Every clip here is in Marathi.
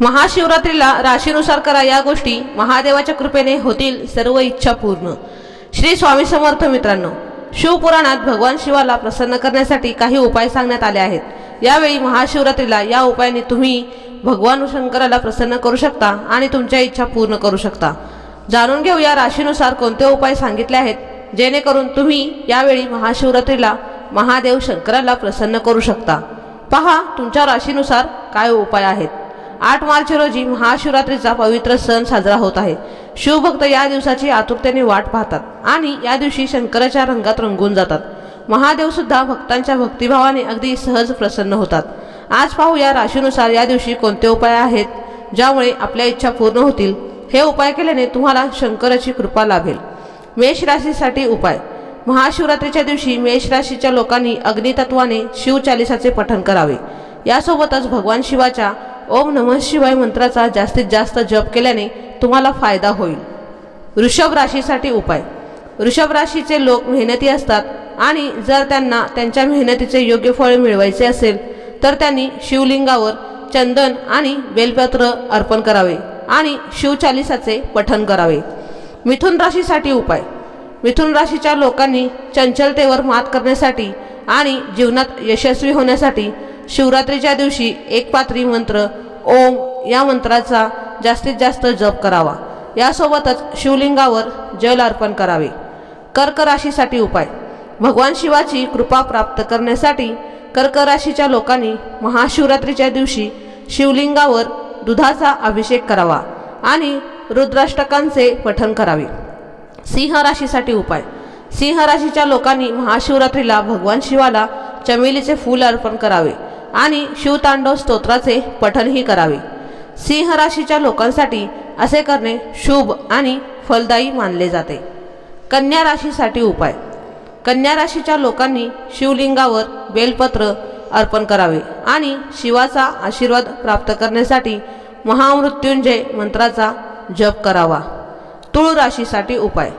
महाशिवरात्रीला राशीनुसार करा या गोष्टी महादेवाच्या कृपेने होतील सर्व इच्छा पूर्ण. श्री स्वामी समर्थ मित्रांनो शिवपुराणात भगवान शिवाला प्रसन्न करण्यासाठी काही उपाय सांगण्यात आले आहेत. यावेळी महाशिवरात्रीला या उपायाने तुम्ही भगवान शंकराला प्रसन्न करू शकता आणि तुमच्या इच्छा पूर्ण करू शकता. जाणून घेऊया राशीनुसार कोणते उपाय सांगितले आहेत जेणेकरून तुम्ही यावेळी महाशिवरात्रीला महादेव शंकराला प्रसन्न करू शकता. पहा तुमच्या राशीनुसार काय उपाय आहेत. आठ मार्च रोजी महाशिवरात्रीचा पवित्र सण साजरा होत आहे. शिवभक्त या दिवसाची आतुरतेने वाट पाहतात आणि या दिवशी शंकराच्या रंगात रंगून जातात. महादेव सुद्धा भक्तांच्या भक्तिभावाने अगदी सहज प्रसन्न होतात. आज पाहूया राशीनुसार या दिवशी कोणते उपाय आहेत ज्यामुळे आपल्या इच्छा पूर्ण होतील? हे उपाय केल्याने तुम्हाला शंकराची कृपा लाभेल. मेष राशीसाठी उपाय. महाशिवरात्रीच्या दिवशी मेष राशीच्या लोकांनी अग्नितत्वाने शिवचालिसाचे पठण करावे. यासोबतच भगवान शिवाच्या ओम नमः शिवाय मंत्राचा जास्तीत जास्त जप केल्याने तुम्हाला फायदा होईल. वृषभ राशीसाठी उपाय. वृषभ राशीचे लोक मेहनती असतात आणि जर त्यांना त्यांच्या मेहनतीचे योग्य फळ मिळवायचे असेल तर त्यांनी शिवलिंगावर चंदन आणि बेलपत्र अर्पण करावे आणि शिवचालिसाचे पठन करावे. मिथुन राशीसाठी उपाय. मिथुन राशीच्या लोकांनी चंचलतेवर मात करण्यासाठी आणि जीवनात यशस्वी होण्यासाठी शिवरात्रीच्या दिवशी एक पात्री मंत्र ओम या मंत्राचा जास्तीत जास्त जप करावा. यासोबतच शिवलिंगावर जल अर्पण करावे. कर्क राशीसाठी उपाय. भगवान शिवाची कृपा प्राप्त करण्यासाठी कर्क राशीच्या लोकांनी महाशिवरात्रीच्या दिवशी शिवलिंगावर दुधाचा अभिषेक करावा आणि रुद्राष्टकांचे पठण करावे. सिंह राशीसाठी उपाय. सिंह राशीच्या लोकांनी महाशिवरात्रीला भगवान शिवाला चमेलीचे फूल अर्पण करावे. आणि शिवतांडव स्तोत्राचे पठणही करावे. सिंह राशीच्या लोकांसाठी असे करणे शुभ आणि फलदायी मानले जाते. कन्या राशीसाठी उपाय. कन्या राशीच्या लोकांनी शिवलिंगावर बेलपत्र अर्पण करावे आणि शिवाचा आशीर्वाद प्राप्त करण्यासाठी महामृत्युंजय मंत्राचा जप करावा. तुळ राशीसाठी उपाय.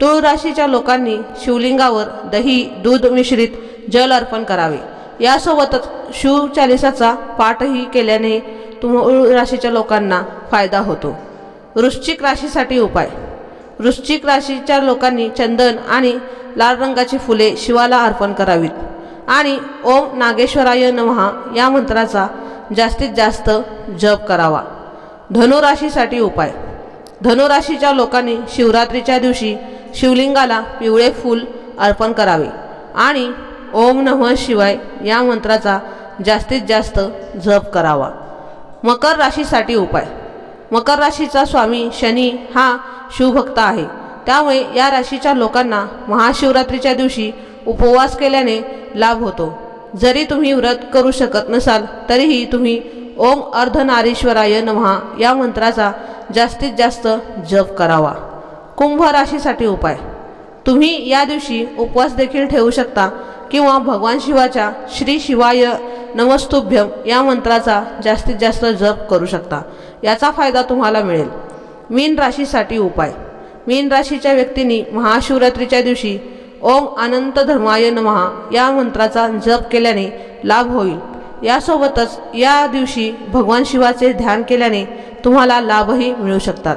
तुळ राशीच्या लोकांनी शिवलिंगावर दही दूध मिश्रित जल अर्पण करावे. यासोबतच शिवचालिसाचा पाठही केल्याने तुळ राशीच्या लोकांना फायदा होतो. वृश्चिक राशीसाठी उपाय. वृश्चिक राशीच्या लोकांनी चंदन आणि लाल रंगाची फुले शिवाला अर्पण करावीत. आणि ओम नागेश्वराय नमहा या मंत्राचा जास्तीत जास्त जप करावा. धनुराशीसाठी उपाय. धनुराशीच्या लोकांनी शिवरात्रीच्या दिवशी शिवलिंगाला पिवळे फूल अर्पण करावे. आणि ओम नमः शिवाय या मंत्राचा जास्तीत जास्त जप करावा. मकर राशीसाठी उपाय. मकर राशीचा स्वामी शनी हा शिवभक्त आहे. त्यामुळे या राशीच्या लोकांना महाशिवरात्रीच्या दिवशी उपवास केल्याने लाभ होतो. जरी तुम्ही व्रत करू शकत नसाल तरीही तुम्ही ओम अर्धनारीश्वराय नमहा या मंत्राचा जास्तीत जास्त जप करावा. कुंभ राशीसाठी उपाय. तुम्ही या दिवशी उपवास देखील ठेवू शकता. किंवा भगवान शिवाच्या श्री शिवाय नमस्तुभ्यम या मंत्राचा जास्तीत जास्त जप करू शकता. याचा फायदा तुम्हाला मिळेल. मीन राशीसाठी उपाय. मीन राशीच्या व्यक्तींनी महाशिवरात्रीच्या दिवशी ओम अनंत धर्माय नमहा या मंत्राचा जप केल्याने लाभ होईल. यासोबतच या दिवशी भगवान शिवाचे ध्यान केल्याने तुम्हाला लाभही मिळू शकतात.